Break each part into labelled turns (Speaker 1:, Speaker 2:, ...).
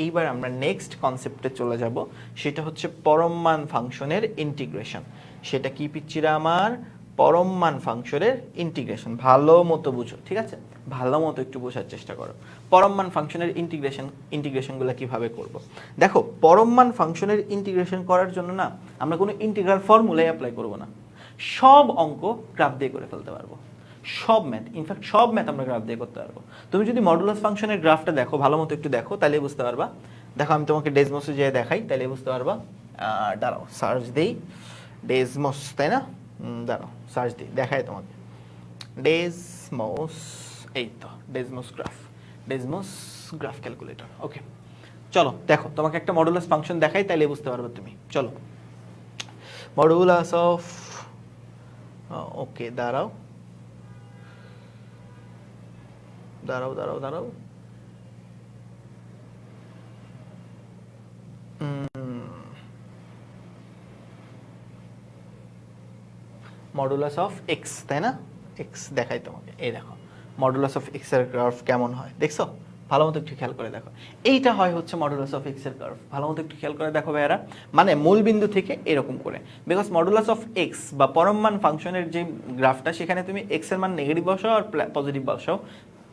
Speaker 1: এইবার আমরা নেক্সট কনসেপ্টে চলে যাব, সেটা হচ্ছে পরমমান ফাংশনের ইন্টিগ্রেশন সেটা কি পিচ্ছিরা আমার? পরমমান ফাংশনের ইন্টিগ্রেশন ভালো মতো বুঝো, ঠিক আছে? ভালো মতো একটু বোঝার চেষ্টা করো। পরম মান ফাংশনের ইন্টিগ্রেশন ইন্টিগ্রেশনগুলো কীভাবে করব? দেখো, পরমমান ফাংশনের ইন্টিগ্রেশন করার জন্য না, আমরা কোনো ইন্টিগ্রাল ফর্মুলাই অ্যাপ্লাই করব না। সব অঙ্ক গ্রাফ দিয়ে করে ফেলতে পারব। সব ম্যাথ ইনফ্যাক্ট সব ম্যাথ আমরা গ্রাফ দিয়ে করতে পারব। তুমি যদি মডুলাস ফাংশনের গ্রাফটা দেখো, ভালো মতো একটু দেখো, তাহলে বুঝতে পারবা। দেখো, আমি তোমাকে ডেজমসে যেয়ে দেখাই, তাহলে বুঝতে পারবা। দাঁড়াও সার্চ দেই। ডেজমস তাই না? দাঁড়াও সার্চ দিই, দেখাই তোমাকে। ডেজমস এই তো Desmos graph Desmos graph calculator okay চলো, দেখো, তোমাকে একটা মডুলাস ফাংশন দেখাই, তাহলে বুঝতে পারবে তুমি। চলো। মডুলাস অফ ওকে দাঁড়াও। দাঁড়াও দাঁড়াও দাঁড়াও। মডুলাস অফ এক্স তাই না? এক্স দেখাই তোমাকে। এই দেখো মডুলাস অফ এক্সের কার্ভ কেমন হয়? দেখছ? ভালো মতো একটু খেয়াল করে দেখো। এইটা হয় হচ্ছে মডুলাস অফ এক্সের কার্ভ ভালো মতো একটু খেয়াল করে দেখো ভাইয়ারা। মানে মূল বিন্দু থেকে এরকম করে। বিকজ মডুলাস অফ এক্স বা পরম পরমমান ফাংশনের যে গ্রাফটা সেখানে তুমি এক্সের মান নেগেটিভ বসাও আর পজিটিভ বসাও।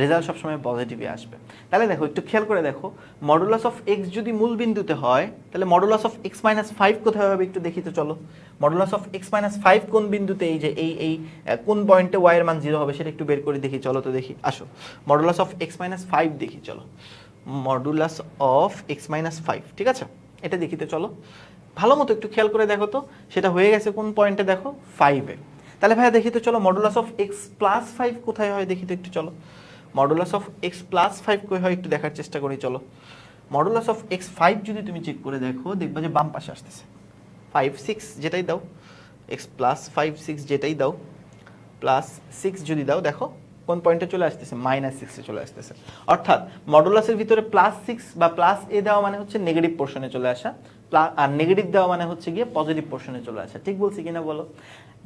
Speaker 1: রেজাল্ট সবসময় পজিটিভই আসবে। তাহলে দেখো, একটু খেয়াল করে দেখো মডুলাস অফ এক্স যদি মূল বিন্দুতে হয়, তাহলে modulus of x minus five কোথায় হবে একটু দেখি তো চলো। Modulus of x minus five কোন বিন্দুতে এই যে, এই এই কোন পয়েন্টে ওয়াই এর মান জিরো হবে সেটা একটু বের করে দেখি, চলো তো দেখি, আসো। Modulus of x minus five দেখি, চলো। Modulus of x minus five ঠিক আছে? এটা দেখি তো চলো। ভালো মতো একটু খেয়াল করে দেখো তো, সেটা হয়ে গেছে কোন পয়েন্টে দেখো? ফাইভে তাহলে ভাইয়া দেখি তো চলো modulus of x plus five কোথায় হয় দেখি তো একটু চলো। Modulus of x plus five কই হয় একটু দেখার চেষ্টা করি, চলো। মডুলাস অফ এক্স ফাইভ যদি তুমি চেক করে দেখো, দেখবে যে বাম পাশে আসতেছে। ফাইভ সিক্স যেটাই দাও এক্স প্লাস ফাইভ সিক্স যেটাই দাও প্লাস সিক্স যদি দাও, দেখো কোন পয়েন্টে চলে আসতেছে? মাইনাস সিক্সে চলে আসতেছে। অর্থাৎ মডুলাসের ভিতরে প্লাস সিক্স বা প্লাস এ দেওয়া মানে হচ্ছে নেগেটিভ পোর্শনে চলে আসা। আর নেগেটিভ দেওয়া মানে হচ্ছে গিয়ে পজিটিভ পোর্শনে চলে আসা। ঠিক বলছি কিনা বলো?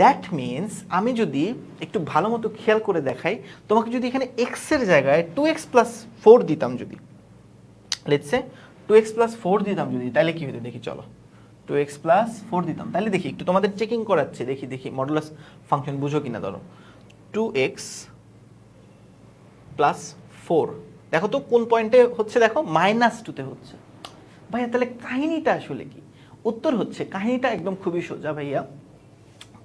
Speaker 1: দ্যাট মিনস আমি যদি একটু ভালো মতো খেয়াল করে দেখাই, তোমাকে যদি এখানে এক্সের জায়গায় টু এক্স প্লাস ফোর দিতাম যদি let's say two x plus four দিতাম যদি, তাহলে কী হতো? দেখি চলো। টু এক্স প্লাস ফোর দিতাম। তাহলে দেখি, একটু তোমাদের চেকিং করাচ্ছে। দেখি দেখি মডুলাস ফাংশন বুঝো কিনা ধরো। টু এক্স প্লাস ফোর দেখো তো কোন পয়েন্টে হচ্ছে দেখো? মাইনাস টুতে হচ্ছে। ভাইয়া, তাহলে কাহিনীটা আসলে কি? উত্তর হচ্ছে, কাহিনীটা একদম খুবই সোজা ভাইয়া।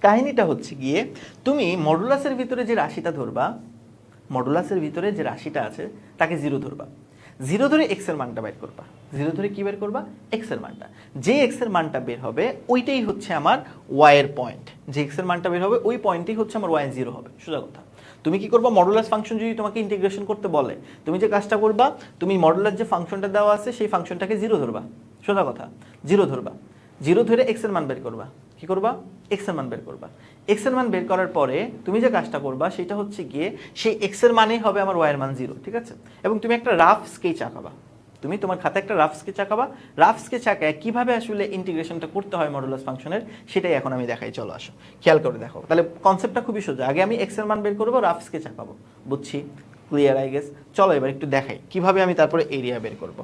Speaker 1: কাহিনীটা হচ্ছে গিয়ে, তুমি মডুলাসের ভিতরে যে রাশিটা ধরবা মডুলাসের ভিতরে যে রাশিটা আছে, তাকে জিরো ধরবা। জিরো ধরে এক্সের মানটা বের করবা। জিরো ধরে কি বের করবা? এক্সের মানটা। যে এক্সের মানটা বের হবে, ওইটাই হচ্ছে আমার ওয়াই এর পয়েন্ট যে এক্সের মানটা বের হবে, ওই পয়েন্টই হচ্ছে আমার ওয়াই জিরো হবে। সোজা কথা। তুমি কি করবা? মডুলাস ফাংশন যদি তোমাকে ইন্টিগ্রেশন করতে বলে, তুমি যে কাজটা করবা, তুমি মডুলাস যে ফাংশনটা দেওয়া আছে, সেই ফাংশনটাকে জিরো ধরবা। সোজা কথা। জিরো ধরবা। জিরো ধরে এক্সের মান বের করবা। কি করবা? এক্সের মান বের করবা। এক্সের মান বের করার পরে তুমি যে কাজটা করবা সেটা হচ্ছে গিয়ে সেই এক্সের মানেই হবে আমার ওয়াই এর মান জিরো ঠিক আছে? এবং তুমি একটা রাফ স্কেচ আঁকাবা। তুমি তোমার খাতায় একটা রাফ স্কেচ আঁকাবা। রাফ স্কেচ আঁকায় কীভাবে আসলে ইন্টিগ্রেশনটা করতে হয় মডুলাস ফাংশনের সেটাই এখন আমি দেখাই, চলো আসো। খেয়াল করে দেখো। তাহলে কনসেপ্টটা খুবই সোজা। আগে আমি এক্সের মান বের করব রাফ স্কেচ আঁকাবো। বুঝছি? ক্লিয়ার আই গেস চলো এবার একটু দেখাই। কীভাবে আমি তারপরে এরিয়া বের করব?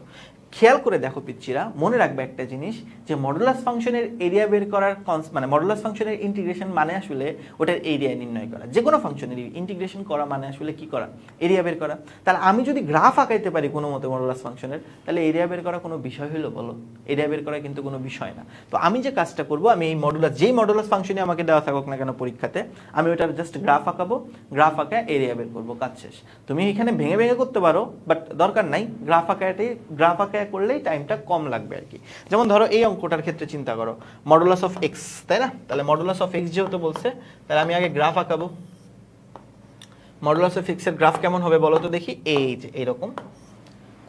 Speaker 1: খেয়াল করে দেখো পিচ্ছিরা মনে রাখবে একটা জিনিস যে মডুলাস ফাংশনের এরিয়া বের করার কনস মানে মডুলাস ফাংশনের ইন্টিগ্রেশন মানে আসলে ওটার এরিয়া নির্ণয় করা। যে কোনো ফাংশনের ইন্টিগ্রেশন করা মানে আসলে কি করা? এরিয়া বের করা। তাহলে আমি যদি গ্রাফ আঁকাইতে পারি কোনো মতে মডুলাস ফাংশনের তাহলে এরিয়া বের করা কোনো বিষয় হলো বলো? এরিয়া বের করা কিন্তু কোনো বিষয় না। তো আমি যে কাজটা করব, আমি এই মডুলাস যেই মডুলাস ফাংশনে আমাকে দেওয়া থাকুক না কেন পরীক্ষাতে, আমি ওটার জাস্ট গ্রাফ আঁকাবো গ্রাফ আঁকা এরিয়া বের করব, কাজ শেষ। তুমি এখানে ভেঙে ভেঙে করতে পারো বাট দরকার নাই। গ্রাফ আঁকাটাই গ্রাফ আঁকা করলেই টাইমটা কম লাগবে আর কি। যেমন ধরো এই অঙ্কটার ক্ষেত্রে চিন্তা করো মডুলাস অফ এক্স তাই না? তাহলে মডুলাস অফ এক্স যেহেতু বলছে, তাহলে আমি আগে গ্রাফ আঁকাবো। মডুলাস অফ এক্সের গ্রাফ কেমন হবে বলো তো দেখি? এই যে এইরকম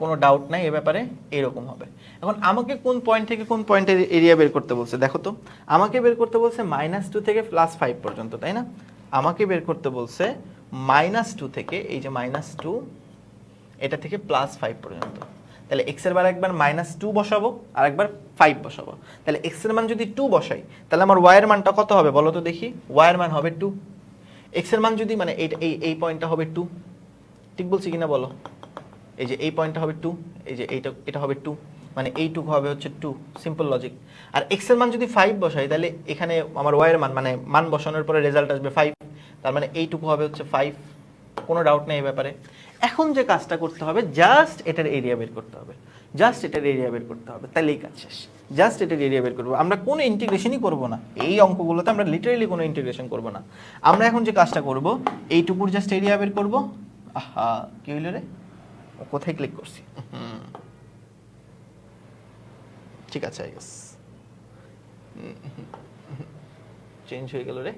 Speaker 1: কোনো ডাউট নাই, এ ব্যাপারে এরকম হবে। এখন আমাকে কোন পয়েন্ট থেকে কোন পয়েন্টের এরিয়া বের করতে বলছে? দেখো তো, আমাকে বের করতে বলছে মাইনাস টু থেকে প্লাস ফাইভ পর্যন্ত, তাই না? আমাকে বের করতে বলছে মাইনাস টু থেকে, এই যে মাইনাস টু এটা থেকে প্লাস ফাইভ পর্যন্ত। তাহলে এক্সের বার একবার মাইনাস টু বসাবো, আর একবার ফাইভ বসাবো। তাহলে এক্সের মান যদি টু বসাই, তাহলে আমার ওয়াই এর মানটা কত হবে বলো তো দেখি? ওয়াই এর মান হবে টু এক্সের মান যদি মানে এইটা এই এই পয়েন্টটা হবে টু ঠিক বলছি কিনা বলো? এই যে এই পয়েন্টটা হবে টু এই যে এইটা, এটা হবে টু মানে এইটুকু হবে হচ্ছে টু সিম্পল লজিক আর এক্সের মান যদি ফাইভ বসাই, তাহলে এখানে আমার ওয়াই এর মান মানে মান বসানোর পরে রেজাল্ট আসবে ফাইভ তার মানে এইটুকু হবে হচ্ছে ফাইভ কোনো ডাউট নেই এই ব্যাপারে। এখন যে কাজটা করতে হবে জাস্ট এটার এরিয়া বের করতে হবে। জাস্ট এটার এরিয়া বের করতে হবে তাহলেই কাজ শেষ। জাস্ট এটার এরিয়া বের করব। আমরা কোনো ইন্টিগ্রেশনই করব না। এই অঙ্কগুলোতে আমরা লিটারেলি কোনো ইন্টিগ্রেশন করব না। আমরা এখন যে কাজটা করব, এইটুকুর জাস্ট এরিয়া বের করব। আহা, কি হইল রে? কোথায় ক্লিক করছি। ঠিক আছে আই গেস চেঞ্জ হয়ে গেল রে।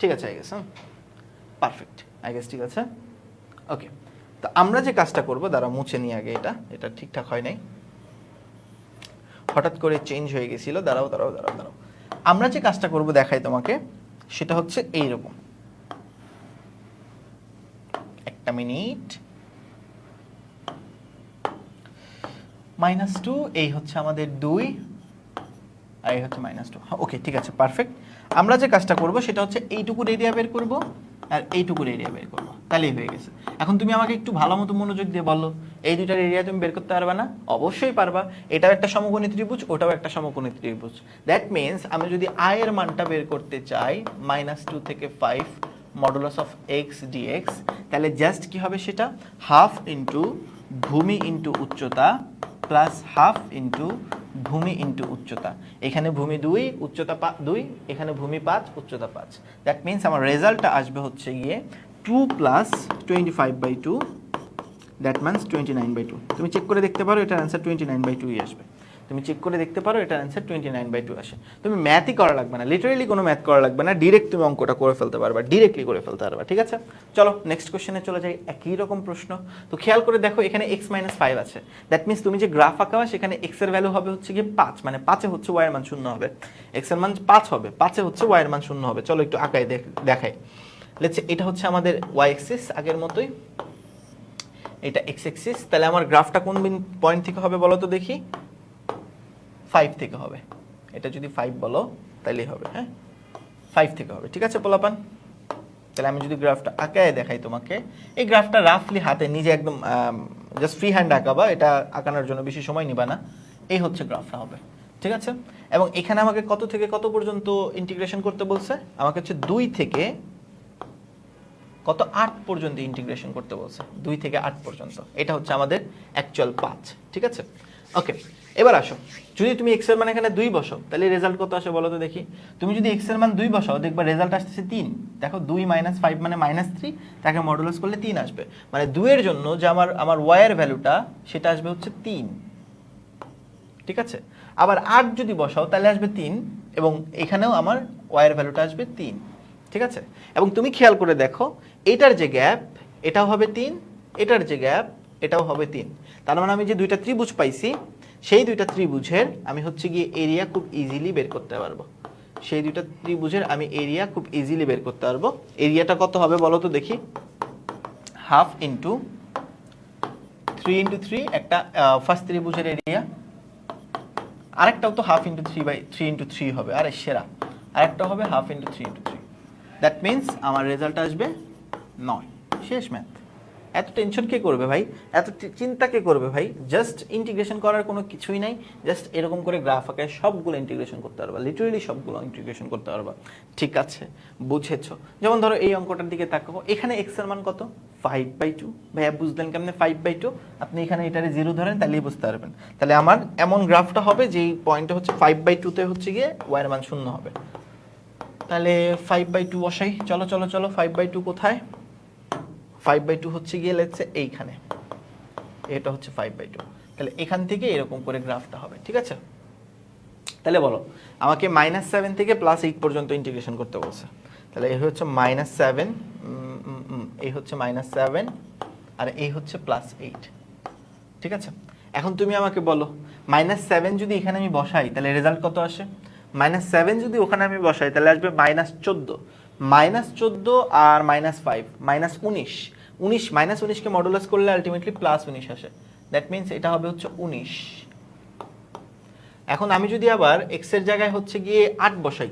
Speaker 1: ঠিক আছে আই গেস হ্যাঁ পারফেক্ট আই গেস ঠিক আছে? ওকে তো আমরা যে কাজটা করব দাঁড়া মুছে নিয়ে আগে এটা। এটা ঠিকঠাক হয় নাই। হঠাৎ করে চেঞ্জ হয়ে গেছিল। দাঁড়াও দাঁড়াও দাঁড়াও দাঁড়াও। আমরা যে কাজটা করব, দেখাই তোমাকে। সেটা হচ্ছে এইরকম। একটা মিনিট। মাইনাস টু, এই হচ্ছে আমাদের দুই। আর এই হচ্ছে মাইনাস টু। ওকে ঠিক আছে পারফেক্ট আমরা যে কাজটা করব, সেটা হচ্ছে এইটুকুর এরিয়া বের করব। আর এইটুকুর এরিয়া বের করব। তাহলেই হয়ে গেছে। এখন তুমি আমাকে একটু ভালো মতো মনোযোগ দিয়ে বলো, এই দুইটার এরিয়া তুমি বের করতে পারবা না? অবশ্যই পারবা। এটাও একটা সমকোণী ত্রিভুজ, ওটাও একটা সমকোণী ত্রিভুজ। দ্যাট মিনস আমি যদি আয়ের মানটা বের করতে চাই মাইনাস টু থেকে five modulus of x d x তাহলে জাস্ট কি হবে সেটা? হাফ ইন্টু ভূমি ইন্টু উচ্চতা প্লাস হাফ ইন্টু ভূমি ইন্টু উচ্চতা। এখানে ভূমি দুই, উচ্চতা দুই, এখানে ভূমি পাঁচ, উচ্চতা পাঁচ। দ্যাট মিন্স আমার রেজাল্টটা আসবে হচ্ছে গিয়ে two plus twenty five by two that means twenty nine by two তুমি চেক করে দেখতে পারো, এটার অ্যান্সার টোয়েন্টি নাইন বাই টুই আসবে। তুমি চেক করে দেখতে পারো এটা answer twenty nine by two আসে। তুমি ম্যাথই করা লাগবে না লিটারেলি কোনো ম্যাথ করা লাগবে না ডিরেক্ট তুমি অঙ্কটা করে ফেলতে পারবা ডিরেক্টলি করে ফেলতে পারবা, ঠিক আছে? চলো নেক্সট কোশ্চেনে চলে যাই, একই রকম প্রশ্ন। তো খেয়াল করে দেখো, এখানে এক্স মাইনাস ফাইভ আছে। দ্যাট মিনস তুমি যে গ্রাফ আঁকাবা সেখানে এক্সের ভ্যালু হবে হচ্ছে গিয়ে পাঁচ মানে পাঁচে হচ্ছে ওয়াইয়ের মান শূন্য হবে। এক্সের মান পাঁচ হবে, পাঁচে হচ্ছে ওয়াইয়ের মান শূন্য হবে। চলো একটু আঁকায় দেখ- দেখাই। লেটস এটা হচ্ছে আমাদের ওয়াই এক্সিস আগের মতোই। এটা এক্স এক্সিস তাহলে আমার গ্রাফটা কোন পয়েন্ট থেকে হবে বলো তো দেখি? ফাইভ থেকে হবে। এটা যদি ফাইভ বলো তাহলেই হবে হ্যাঁ? ফাইভ থেকে হবে, ঠিক আছে পোলাপান? তাহলে আমি যদি গ্রাফটা আঁকায় দেখাই তোমাকে। এই গ্রাফটা রাফলি হাতে নিজে একদম জাস্ট ফ্রি হ্যান্ড আঁকাবা, এটা আঁকানোর জন্য বেশি সময় নিবা না। এই হচ্ছে গ্রাফটা হবে, ঠিক আছে? এবং এখানে আমাকে কত থেকে কত পর্যন্ত ইন্টিগ্রেশন করতে বলছে? আমাকে হচ্ছে দুই থেকে কত আট পর্যন্ত ইন্টিগ্রেশন করতে বলছে? দুই থেকে আট পর্যন্ত। এটা হচ্ছে আমাদের অ্যাকচুয়াল পাঁচ ঠিক আছে? ওকে এবার আসো। যদি তুমি এক্সের মান এখানে দুই বসো তাহলে রেজাল্ট কত আসে বলো তো দেখি। তুমি যদি এক্সের মান দুই বসাও, দেখবা রেজাল্ট আসতেছে তিন। দেখো, দুই মাইনাস ফাইভ মানে মাইনাস থ্রি তাকে মডুলাস করলে তিন আসবে। মানে দুইয়ের জন্য যে আমার আমার ওয়াইয়ের ভ্যালুটা সেটা আসবে হচ্ছে তিন। ঠিক আছে? আবার আট যদি বসাও, তাহলে আসবে তিন, এবং এখানেও আমার ওয়াইয়ের ভ্যালুটা আসবে তিন। ঠিক আছে? এবং তুমি খেয়াল করে দেখো, এটার যে গ্যাপ এটাও হবে তিন, এটার যে গ্যাপ এটাও হবে তিন। তার মানে আমি যে দুইটা ত্রিভুজ পাইছি, সেই দুইটা ত্রিভুজের আমি হচ্ছে গিয়ে এরিয়া খুব ইজিলি বের করতে পারব। সেই দুইটা ত্রিভুজের আমি এরিয়া খুব ইজিলি বের করতে পারব। এরিয়াটা কত হবে বলো তো দেখি। Half into three into three একটা ফার্স্ট ত্রিভুজের এরিয়া আরেকটাও তো half into three by three into three হবে, আরে সেরা। আরেকটা হবে half into three into three that means আমার রেজাল্ট আসবে নয়। শেষ ম্যাথ এত টেনশন কে করবে ভাই? এত চিন্তা কে করবে ভাই? জাস্ট ইন্টিগ্রেশন করার কোনো কিছুই নাই। জাস্ট এরকম করে গ্রাফ আঁকায় সবগুলো ইন্টিগ্রেশন করতে পারবা। লিটারেলি সবগুলো ইন্টিগ্রেশন করতে পারবা। ঠিক আছে, বুঝেছ? যেমন ধরো এই অঙ্কটার দিকে তাকাবো। এখানে এক্সের মান কত? ফাইভ বাই টু ভাইয়া বুঝলেন কেমনে? ফাইভ বাই টু আপনি এখানে এটারে জিরো ধরেন, তাহলেই বুঝতে পারবেন। তাহলে আমার এমন গ্রাফটা হবে, যেই পয়েন্টে হচ্ছে ফাইভ বাই টুতে হচ্ছে গিয়ে ওয়াইয়ের মান শূন্য হবে। তাহলে ফাইভ বাই টু বসাই। চলো চলো চলো ফাইভ বাই টু কোথায়? ফাইভ বাই টু হচ্ছে গিয়ে লেটসে এইখানে। এটা হচ্ছে ফাইভ বাই টু তাহলে এখান থেকে এরকম করে গ্রাফটা হবে, ঠিক আছে? তাহলে বলো, আমাকে মাইনাস সেভেন থেকে প্লাস এইট পর্যন্ত ইন্টিগ্রেশন করতে বলছে। তাহলে এই হচ্ছে মাইনাস সেভেন এই হচ্ছে মাইনাস সেভেন আর এই হচ্ছে প্লাস এইট ঠিক আছে? এখন তুমি আমাকে বলো মাইনাস সেভেন যদি এখানে আমি বসাই, তাহলে রেজাল্ট কত আসে? মাইনাস সেভেন যদি ওখানে আমি বসাই, তাহলে আসবে মাইনাস চোদ্দ। মাইনাস চোদ্দ আর মাইনাস ফাইভ মাইনাস উনিশ। উনিশ মাইনাস উনিশকে মডুলাস করলে আলটিমেটলি প্লাস উনিশ আসে। দ্যাট মিনস এটা হবে হচ্ছে উনিশ। এখন আমি যদি আবার এক্সের জায়গায় হচ্ছে গিয়ে আট বসাই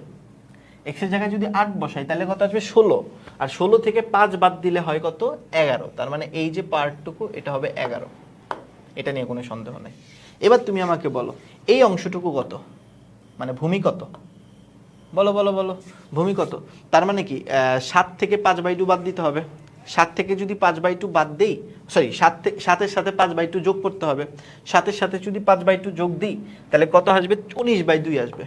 Speaker 1: এক্সের জায়গায় যদি আট বসাই, তাহলে কত আসবে? ষোলো। আর ষোলো থেকে পাঁচ বাদ দিলে হয় কত? এগারো। তার মানে এই যে পার্টটুকু, এটা হবে এগারো। এটা নিয়ে কোনো সন্দেহ নেই। এবার তুমি আমাকে বলো, এই অংশটুকু কত? মানে ভূমি কত? বলো বলো বলো। ভূমি কত? তার মানে কি সাত থেকে পাঁচ বাই টু বাদ দিতে হবে। সাত থেকে যদি পাঁচ বাই টু বাদ দেই সরি সাত সাতের সাথে পাঁচ বাই টু যোগ করতে হবে। সাতের সাথে যদি পাঁচ বাই টু যোগ দিই, তাহলে কত আসবে? উনিশ বাই দুই আসবে।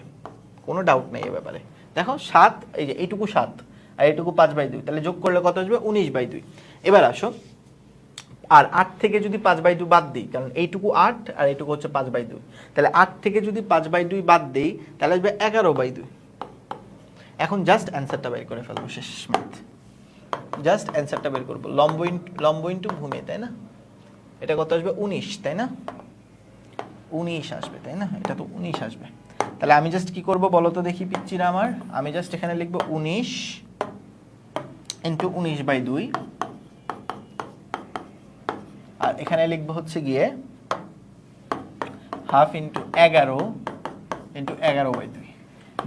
Speaker 1: কোনো ডাউট নেই এ ব্যাপারে। দেখো, সাত, এই যে এইটুকু সাত, আর এইটুকু পাঁচ বাই দুই, তাহলে যোগ করলে কত আসবে? উনিশ বাই দুই। এবার আসো। আর আট থেকে যদি পাঁচ বাই দুই বাদ দিই, কারণ এইটুকু আট, আর এইটুকু হচ্ছে পাঁচ বাই দুই। তাহলে আট থেকে যদি পাঁচ বাই দুই বাদ দিই, তাহলে আসবে এগারো বাই দুই। এখন জাস্ট অ্যান্সারটা বের করে ফেলব শেষ ম্যাথ জাস্ট অ্যান্সারটা বের করব। লম্ব ইন লম্ব ইন্টু ভূমি, তাই না? এটা কত আসবে? উনিশ, তাই না? উনিশ আসবে, তাই না? এটা তো উনিশ আসবে। তাহলে আমি জাস্ট কি করব বলো তো দেখি পিচ্চিরা আমার? আমি জাস্ট এখানে লিখব উনিশ ইন্টু উনিশ বাই দুই। আর এখানে লিখব হচ্ছে গিয়ে হাফ ইন্টু এগারো ইন্টু এগারো বাই দুই।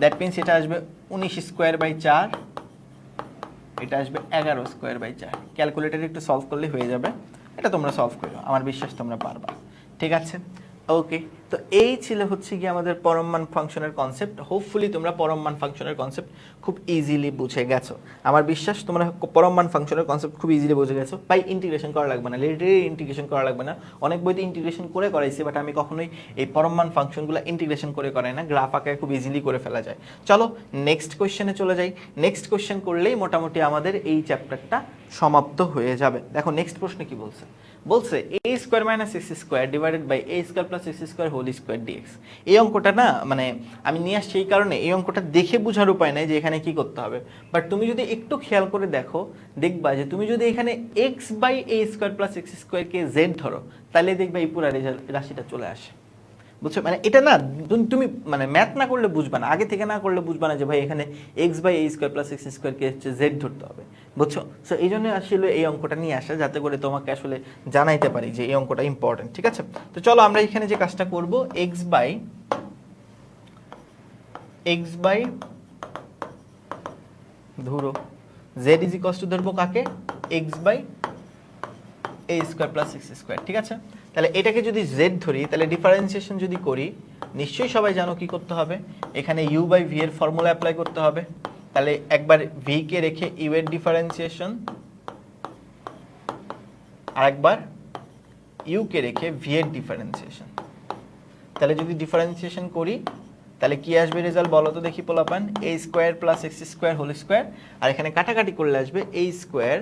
Speaker 1: দ্যাট মিনস এটা আসবে উনিশ স্কোয়ার বাই চার। এটা আসবে এগারো স্কোয়ার বাই চার। ক্যালকুলেটার একটু সলভ করলে হয়ে যাবে। এটা তোমরা সলভ করো। আমার বিশ্বাস তোমরা পারবা। ঠিক আছে? ওকে তো এই ছিল হচ্ছে কি আমাদের পরমমান ফাংশনের কনসেপ্ট হোপফুলি তোমরা পরমমান ফাংশনের কনসেপ্ট খুব ইজিলি বুঝে গেছো। আমার বিশ্বাস তোমরা পরমমান ফাংশনের কনসেপ্ট খুব ইজিলি বুঝে গেছো। বাই ইন্টিগ্রেশন করা লাগবে না লিটারি ইন্টিগ্রেশন করা লাগবে না। অনেক বইতে ইন্টিগ্রেশন করে করাইছি বাট আমি কখনোই এই পরমমান ফাংশনগুলো ইন্টিগ্রেশন করে করাই না। গ্রাফ আঁকায় খুব ইজিলি করে ফেলা যায়। চলো নেক্সট কোয়েশ্চেনে চলে যাই। নেক্সট কোয়েশ্চেন করলেই মোটামুটি আমাদের এই চ্যাপ্টারটা সমাপ্ত হয়ে যাবে। দেখো নেক্সট প্রশ্নে কি বলছে? বলছে a square minus x square divided by a square plus x square whole square dx এই অঙ্কটা না মানে আমি নিয়ে আসছি এই কারণে, এই অঙ্কটা দেখে বোঝার উপায় নাই যে এখানে কি করতে হবে। বাট তুমি যদি একটু খেয়াল করে দেখো, দেখবা যে তুমি যদি এখানে x by a square plus x স্কোয়ারকে জেড ধরো, তাহলে দেখবা এই পুরো রাশিটা চলে আসে। বুঝছ? মানে এটা না, তুমি- মানে ম্যাথ না করলে বুঝবা না, আগে থেকে না করলে বুঝবা না যে ভাই এখানে X by A square plus X স্কোয়ারকে হচ্ছে জেড ধরতে হবে। বুঝছ? সো এই জন্য আসলে এই অঙ্কটা নিয়ে আসা, যাতে করে তোমাকে আসলে জানাইতে পারি যে এই অঙ্কটা ইম্পর্টেন্ট ঠিক আছে? তো চলো আমরা এখানে যে কাজটা করব এক্স বাই এক্স বাই ধরো জেড ইজ ইকস টু ধরবো কাকে? X by a square plus x square ঠিক আছে? তাহলে এটাকে যদি জেড ধরি, তাহলে ডিফারেন্সিয়েশন যদি করি, নিশ্চয়ই সবাই জানো কি করতে হবে? এখানে ইউ বাই ভি এর ফর্মুলা অ্যাপ্লাই করতে হবে। তাহলে একবার ভি কে রেখে ইউ এর ডিফারেন্সিয়েশন আর একবার ইউ কে রেখে ভি এর ডিফারেন্সিয়েশন তাহলে যদি ডিফারেন্সিয়েশন করি, তাহলে কি আসবে রেজাল্ট বলো তো দেখি পোলাপান? A square plus x square whole square আর এখানে কাটাকাটি করলে আসবে a square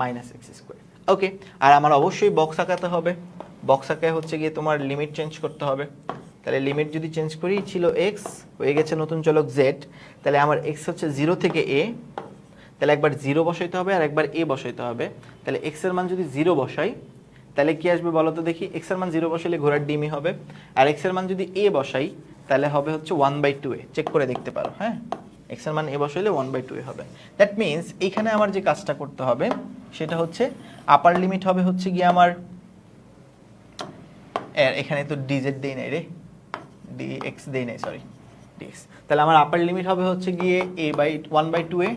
Speaker 1: minus x square okay আর আমার অবশ্যই বক্স আঁকাতে হবে। বক্স আঁকায় হচ্ছে গিয়ে তোমার লিমিট চেঞ্জ করতে হবে। তাহলে লিমিট যদি চেঞ্জ করি, ছিল এক্স হয়ে গেছে নতুন চলক জেড তাহলে আমার এক্স হচ্ছে জিরো থেকে এ তাহলে একবার জিরো বসাইতে হবে আর একবার এ বসাইতে হবে। তাহলে এক্সের মান যদি জিরো বসাই, তাহলে কি আসবে বলো তো দেখি? এক্সের মান জিরো বসাইলে ঘোড়ার ডিমই হবে। আর এক্সের মান যদি এ বসাই, তাহলে হবে হচ্ছে one by two a check করে দেখতে পারো হ্যাঁ? এক্সের মান এ বসাইলে ওয়ান বাই টু এ হবে। দ্যাট মিনস এইখানে আমার যে কাজটা করতে হবে, সেটা হচ্ছে আপার লিমিট হবে হচ্ছে গিয়ে আমার এখানে তো ডিজেড দেই নাই রে। এক্স দেই নাই সরি ডিএক্স তাহলে আমার আপার লিমিট হবে হচ্ছে গিয়ে a by one by two a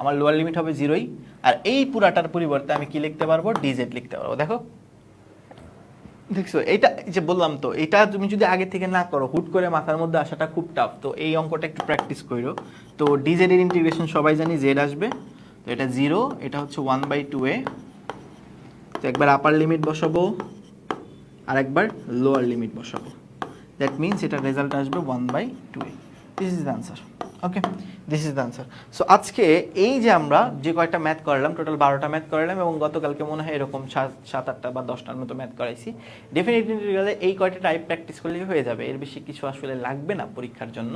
Speaker 1: আমার লোয়ার লিমিট হবে জিরোই আর এই পুরাটার পরিবর্তে আমি কি লিখতে পারব? ডিজেড লিখতে পারব, দেখো। দেখছ, এটা যে বললাম তো, এটা তুমি যদি আগে থেকে না করো, হুট করে মাথার মধ্যে আসাটা খুব টাফ তো এই অঙ্কটা একটু প্র্যাকটিস করো তো ডিজেড এর ইন্টিগ্রেশন সবাই জানি জেড আসবে। তো এটা জিরো এটা হচ্ছে ওয়ান বাই টু এ তো একবার আপার লিমিট বসাবো আর একবার লোয়ার লিমিট বসাবো। দ্যাট মিনস এটা রেজাল্ট আসবে one by two a this is the answer okay this is the answer so আজকে এই যে আমরা যে কয়টা ম্যাথ করলাম টোটাল বারোটা ম্যাথ করলাম এবং গতকালকে মনে হয় এরকম সাত সাত, আটটা বা দশটার মতো ম্যাথ করাইছি ডেফিনেটলি এই কয়টা টাইপ প্র্যাকটিস করলেই হয়ে যাবে। এর বেশি কিছু আসলে লাগবে না পরীক্ষার জন্য।